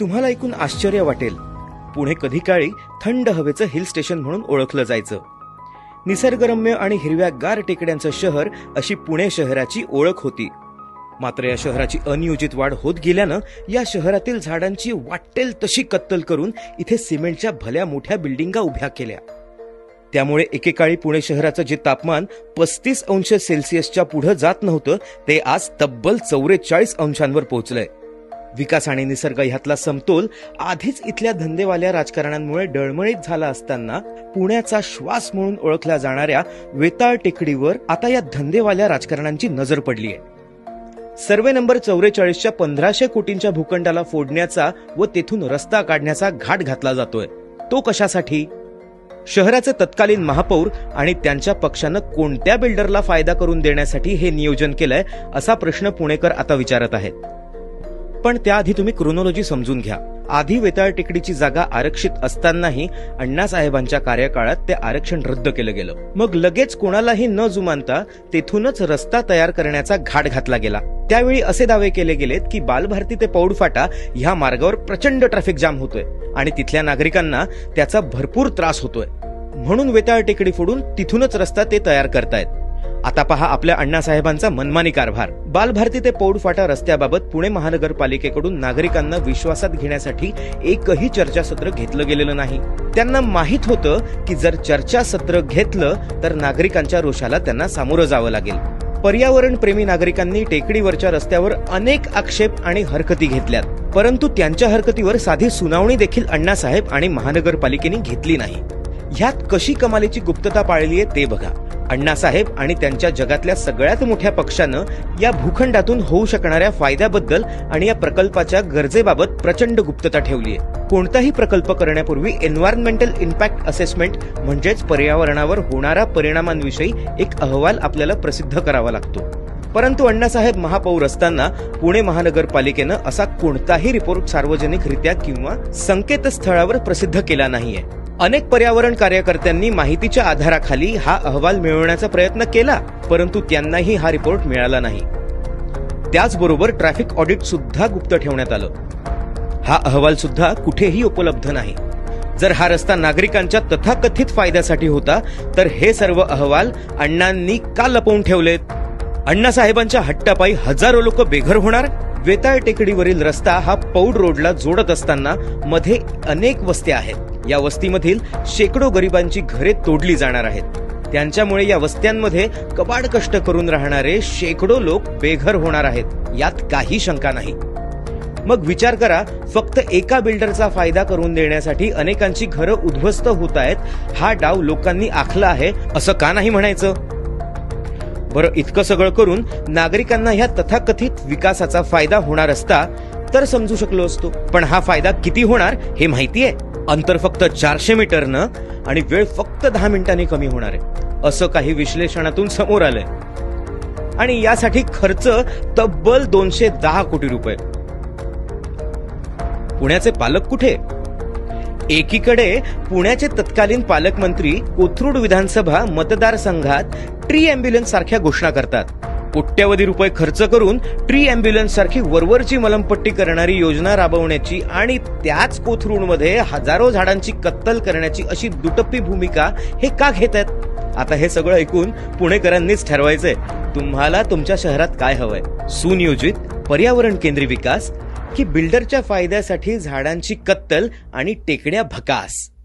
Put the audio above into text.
तुम्हाला ऐकून आश्चर्य वाटेल. पुणे कधी काळी थंड हवेचं हिल स्टेशन म्हणून ओळखलं जायचं. निसर्गरम्य आणि हिरव्यागार टेकड्यांचं शहर अशी पुणे शहराची ओळख होती. मात्र या शहराची अनियोजित वाढ होत गेल्यानं या शहरातील झाडांची वाटेल तशी कत्तल करून इथे सिमेंटच्या भल्या मोठ्या बिल्डिंगा उभ्या केल्या. त्यामुळे एकेकाळी पुणे शहराचं जे तापमान पस्तीस अंश सेल्सिअसच्या पुढे जात नव्हतं ते आज तब्बल चौवेचाळीस अंशांवर पोहोचलंय. विकास आणि निसर्ग ह्यातला समतोल आधीच इथल्या धंदेवाल्या राजकारणांमुळे डळमळीत झाला असताना पुण्याचा श्वास म्हणून ओळखल्या जाणाऱ्या वेताळ टेकडीवर आता या धंदेवाल्या राजकारणांची नजर पडली आहे सर्वे नंबर चौवेचाळीसच्या पंधराशे कोटींच्या भूखंडाला फोडण्याचा व तेथून रस्ता काढण्याचा घाट घातला जातोय. तो कशासाठी? शहराचे तत्कालीन महापौर आणि त्यांच्या पक्षानं कोणत्या बिल्डरला फायदा करून देण्यासाठी हे नियोजन केलंय असा प्रश्न पुणेकर आता विचारत आहेत. पण त्याआधी तुम्ही क्रोनॉलॉजी समजून घ्या. आधी वेताळ टेकडीची जागा आरक्षित असतानाही अण्णासाहेबांच्या कार्यकाळात ते आरक्षण रद्द केलं गेलं. मग लगेच कोणालाही न जुमानता तेथूनच रस्ता तयार करण्याचा घाट घातला गेला. त्यावेळी असे दावे केले गेलेत की बालभारती ते पौडफाटा ह्या मार्गावर प्रचंड ट्रॅफिक जाम होतोय आणि तिथल्या नागरिकांना त्याचा भरपूर त्रास होतोय. म्हणून वेताळ टेकडी फोडून तिथूनच रस्ता ते तयार करतायत. आता पहा आपल्या अण्णासाहेबांचा मनमानी कारभार. बालभारती ते पौडफाटा रस्त्याबाबत पुणे महानगरपालिकेकडून नागरिकांना विश्वासात घेण्यासाठी एकही चर्चासत्र घेतलं गेलेलं नाही. त्यांना माहीत होतं की जर चर्चासत्र घेतलं तर नागरिकांच्या रोषाला त्यांना सामोरं जावं लागेल. पर्यावरण प्रेमी नागरिकांनी टेकडीवरच्या रस्त्यावर अनेक आक्षेप आणि हरकती घेतल्यात. परंतु त्यांच्या हरकतीवर साधी सुनावणी देखील अण्णासाहेब आणि महानगरपालिकेने घेतली नाही. ह्यात कशी कमालीची गुप्तता पाळली आहे ते बघा. अण्णासाहेब आणि त्यांच्या जगातल्या सगळ्यात मोठ्या पक्षानं या भूखंडातून होऊ शकणाऱ्या फायद्याबद्दल आणि या प्रकल्पाच्या गरजेबाबत प्रचंड गुप्तता ठेवली आहे. कोणताही प्रकल्प करण्यापूर्वी एन्व्हायरमेंटल इम्पॅक्ट असेसमेंट म्हणजेच पर्यावरणावर होणाऱ्या परिणामांविषयी एक अहवाल आपल्याला प्रसिद्ध करावा लागतो. परंतु अण्णासाहेब महापौर असताना पुणे महानगरपालिकेनं असा कोणताही रिपोर्ट सार्वजनिकरित्या किंवा संकेतस्थळावर प्रसिद्ध केला नाहीये. अनेक पर्यावरण कार्यकर्त्यांनी माहितीच्या आधाराखाली हा अहवाल मिळवण्याचा प्रयत्न केला परंतु त्यांनाही हा रिपोर्ट मिळाला नाही. त्याचबरोबर ट्रॅफिक ऑडिट सुद्धा गुप्त ठेवण्यात आलं. हा अहवाल सुद्धा कुठेही उपलब्ध नाही. जर हा रस्ता नागरिकांच्या तथाकथित फायद्यासाठी होता तर हे सर्व अहवाल अण्णांनी का लपवून ठेवलेत? अण्णासाहेबांच्या हट्टापायी हजारो लोक बेघर होणार? वेताळ टेकडीवरील रस्ता हा पौड रोडला जोडत असताना मध्ये अनेक वस्त्या आहेत. या वस्तीमधील शेकडो गरिबांची घरे तोडली जाणार आहेत. त्यांच्यामुळे या वस्त्यांमध्ये कबाड कष्ट करून राहणारे शेकडो लोक बेघर होणार आहेत यात काही शंका नाही. मग विचार करा फक्त एका बिल्डरचा फायदा करून देण्यासाठी अनेकांची घरं उद्ध्वस्त होत आहेत हा डाव लोकांनी आखला आहे असं का नाही म्हणायचं? बरं इतकं सगळं करून नागरिकांना ह्या तथाकथित विकासाचा फायदा होणार असता तर समजू शकलो असतो. पण हा फायदा किती होणार हे माहिती आहे अंतर फक्त चारशे मीटरनं आणि वेळ फक्त दहा मिनिटांनी कमी होणार आहे. असं काही विश्लेषणातून समोर आलंय. आणि यासाठी खर्च तब्बल दोनशे दहा कोटी रुपये. पुण्याचे पालक कुठे? एकीकडे पुण्याचे तत्कालीन पालकमंत्री कोथरूड विधानसभा मतदारसंघात ट्री अँब्युलन्स सारख्या घोषणा करतात. कोट्यवधी रुपये खर्च करून ट्री अँब्युलन्स सारखी वरवरची मलमपट्टी करणारी योजना राबवण्याची आणि त्याच कोथरूडमध्ये हजारो झाडांची कत्तल करण्याची अशी दुटप्पी भूमिका हे का घेत आहेत? आता हे सगळं ऐकून पुणेकरांनीच ठरवायचंय. तुम्हाला तुमच्या शहरात काय हवंय? सुनियोजित पर्यावरण केंद्री विकास की बिल्डरच्या फायद्यासाठी झाडांची कत्तल आणि टेकड्या भकास?